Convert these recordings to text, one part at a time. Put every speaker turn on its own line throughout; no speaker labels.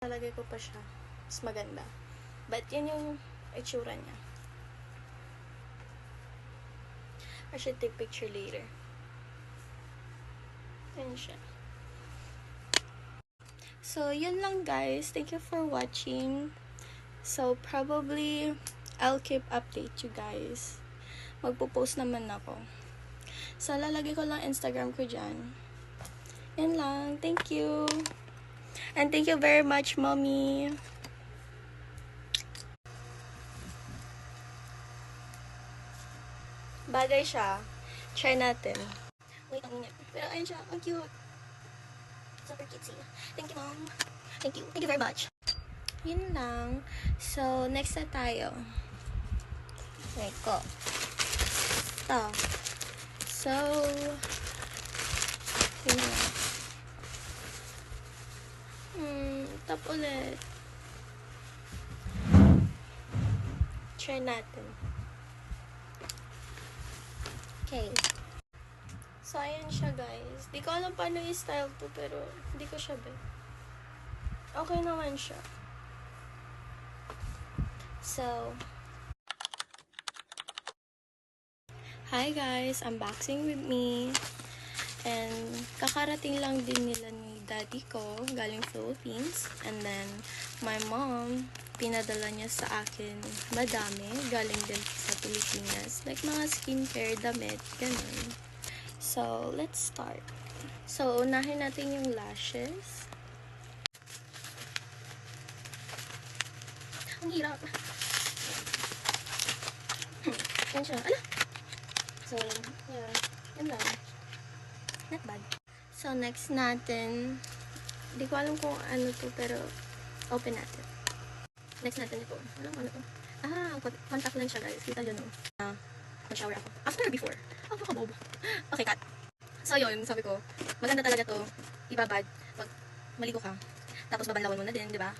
Lalagay ko pa siya. Mas maganda. But yan yung itsura niya. I should take picture later. Yan siya. So, yun lang guys. Thank you for watching. So, probably, I'll keep update you guys. Magpo-post naman ako. So, lalagay ko lang Instagram ko dyan. Yan lang. Thank you. And thank you very much, mommy. Bagay siya. Try natin. Wait, ang init. Pero ayun siya. Ang cute. Super cutesy. Thank you, mom. Thank you. Thank you very much. Yun lang. So, next na tayo. Okay, ko. Ito. So, yun lang. Tap ulit. Try natin. Okay. So, ayan siya, guys. Di ko alam paano i-style to, pero hindi ko siya bet. Okay naman siya. So, Hi guys, unboxing with me. And kakarating lang din nila ni daddy ko galing Philippines. And then my mom, pinadala niya sa akin madami galing din sa Pilipinas. Like mga skincare, damit, ganun. So, let's start. So, unahin natin yung lashes. Ang hirap. Yan siya. Ala! So, yeah. Yan lang. Not bad. So, next natin, di ko alam kung ano to, pero open natin. Next natin ito. Alam ano to? Ah, con- contact lang siya, guys. Kita dyan, no? Ah, mag-shower ako. After or before? Ah, baka bobo. Okay, cut. So, yun, sabi ko, maganda talaga to. Ibabad. Pag maligo ka. Tapos babanlawan mo na din, di ba?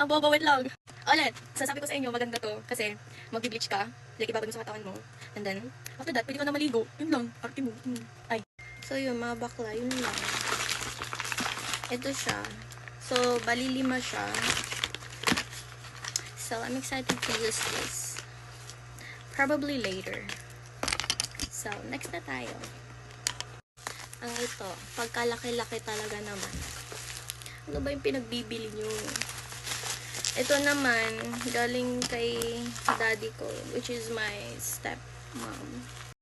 Ang bobo, wait lang. Ulit, sasabi ko sa inyo, maganda to. Kasi, mag-bleach ka. Like, ibabad mo sa katawan mo. And then, after that, pwede ka na maligo. Yun lang. Arte mo. Hmm. Ay. So, yun, mga bakla, yun lang. Ito siya. So, bali lima siya. So, I'm excited to use this. Probably later. So, next na tayo. Ang ito, pagkalaki-laki talaga naman. Ano ba yung pinagbibili nyo? Ito naman, galing kay daddy ko, which is my step mom.